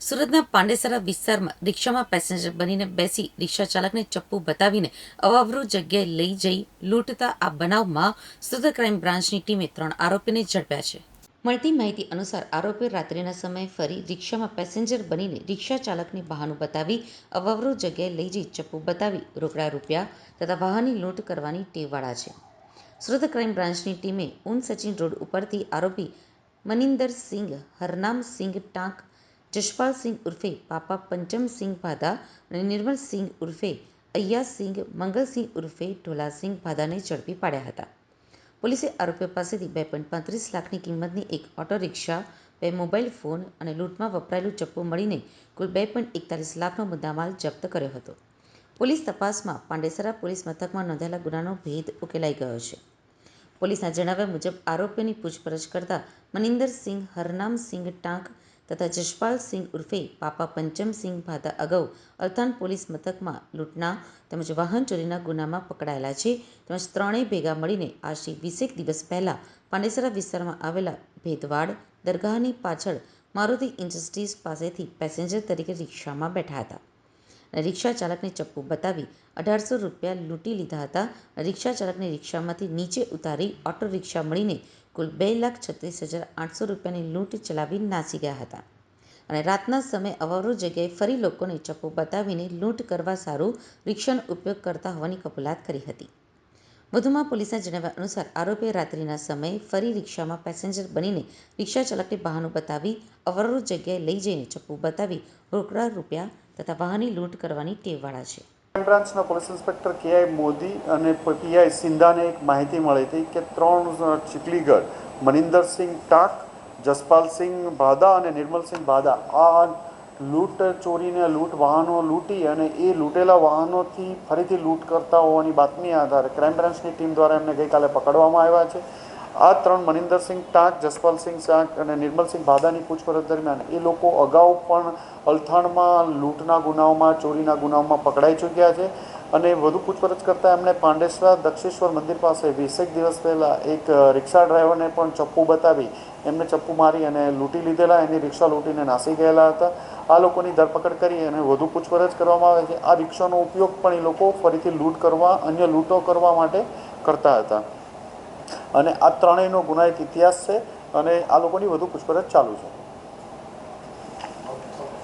સુરતના પાંડેસરા વિસ્તારમાં રિક્ષામાં પેસેન્જર બનીને બેસી રિક્ષા ચાલકને ચપ્પુ બતાવીને અવાવરૂ જગ્યાએ લઈ જઈ લૂંટતા આ બનાવમાં સુરત ક્રાઇમ બ્રાન્ચની ટીમે ત્રણ આરોપીને ઝડપ્યા છે. મળતી માહિતી અનુસાર આરોપીઓ રાત્રિના સમયે ફરી રિક્ષામાં પેસેન્જર બનીને રિક્ષા ચાલકને બહાનું બતાવી અવાવરૂ જગ્યાએ લઈ જઈ ચપ્પુ બતાવી રોકડા રૂપિયા તથા વાહનની લૂંટ કરવાની ટેવવાળા છે. સુરત ક્રાઇમ બ્રાન્ચની ટીમે ઉન સચિન રોડ ઉપરથી આરોપી મનિંદર સિંઘ હરનામ સિંઘ ટાંક જશપાલસિંહ ઉર્ફે પાપા પંચમસિંહ ભાદા અને નિર્મલસિંહ ઉર્ફે અય્યાસિંહ મંગલસિંહ ઉર્ફે ઢોલાસિંહ ભાદાને ઝડપી પાડ્યા હતા. પોલીસે આરોપીઓ પાસેથી બે પોઈન્ટ પાંત્રીસ લાખની કિંમતની એક ઓટો રિક્ષા, બે મોબાઈલ ફોન અને લૂંટમાં વપરાયેલું ચપ્પુ મળીને કુલ બે પોઈન્ટ એકતાલીસ લાખનો મુદ્દામાલ જપ્ત કર્યો હતો. પોલીસ તપાસમાં પાંડેસરા પોલીસ મથકમાં નોંધાયેલા ગુનાનો ભેદ ઉકેલાઈ ગયો છે. પોલીસના જણાવ્યા મુજબ આરોપીઓની પૂછપરછ કરતા મનિંદરસિંહ હરનામસિંહ ટાંક તથા જશપાલસિંહ ઉર્ફે પાપા પંચમસિંહ ભાદા અગાઉ અલથાણ પોલીસ મથકમાં લૂંટના તેમજ વાહન ચોરીના ગુનામાં પકડાયેલા છે. તેમજ ત્રણેય ભેગા મળીને આશરે વીસેક દિવસ પહેલા પાંડેસરા વિસ્તારમાં આવેલા ભેદવાડ દરગાહની પાછળ મારુતિ ઇન્ડસ્ટ્રીઝ પાસેથી પેસેન્જર તરીકે રિક્ષામાં બેઠા હતા. રિક્ષા ચાલકને ચપ્પુ બતાવી અઢારસો રૂપિયા લૂંટી લીધા હતા. રિક્ષા ચાલકને રિક્ષામાંથી નીચે ઉતારી ઓટો રિક્ષા મળીને કુલ બે લાખ છત્રીસ હજાર આઠસો રૂપિયાની લૂંટ ચલાવી નાસી ગયા હતા. અને રાતના સમયે અવારો જગ્યાએ ફરી લોકોને ચપ્પુ બતાવીને લૂંટ કરવા સારું રિક્ષાનો ઉપયોગ કરતા હોવાની કબૂલાત કરી હતી. વધુમાં પોલીસના જણાવ્યા અનુસાર આરોપીએ રાત્રિના સમયે ફરી રિક્ષામાં પેસેન્જર બનીને રિક્ષા ચાલકને બહાનું બતાવી અવરોધ જગ્યાએ લઈ જઈને ચપ્પુ બતાવી રોકડા રૂપિયા તથા વાહનની લૂંટ કરવાની ટેવવાળા છે. બ્રાન્ચના પોલીસ ઇન્સ્પેક્ટર કેઆઈ મોદી અને પીઆઈ સિંધાને એક માહિતી મળી હતી કે ત્રણ ચીખલીગઢ મનિન્દરસિંહ ટાંક, જસપાલસિંહ ભાદા અને નિર્મલસિંહ ભાદા આ લૂંટ ચોરીને લૂંટ વાહનો લૂંટી અને એ લૂંટેલા વાહનોથી ફરીથી લૂંટ કરતા હોવાની બાતમી આધારે ક્રાઇમ બ્રાન્ચની ટીમ દ્વારા એમને ગઈકાલે પકડવામાં આવ્યા છે. આ ત્રણ મનિન્દરસિંહ ટાંક, જસપાલસિંહ ટાંક અને નિર્મલસિંહ ભાદાની પૂછપરછ દરમિયાન એ લોકો અગાઉ પણ અલથાણમાં લૂંટના ગુનાઓમાં, ચોરીના ગુનાઓમાં પકડાઈ ચૂક્યા છે અને વધુ પૂછપરછ કરતાં એમણે પાંડેસરા દક્ષેશ્વર મંદિર પાસે વીસેક દિવસ પહેલાં એક રિક્ષા ડ્રાઈવરને પણ ચપ્પુ બતાવી. એમને ચપ્પુ મારી અને લૂંટી લીધેલા, એની રિક્ષા લૂંટીને નાસી ગયેલા હતા. આ લોકોની ધરપકડ કરી અને વધુ પૂછપરછ કરવામાં આવે છે. આ રિક્ષાનો ઉપયોગ પણ એ લોકો ફરીથી લૂંટ કરવા, અન્ય લૂંટો કરવા માટે કરતા હતા. અને આ ત્રણેયનો ગુનાહિત ઇતિહાસ છે અને આ લોકોની વધુ પૂછપરછ ચાલુ છે.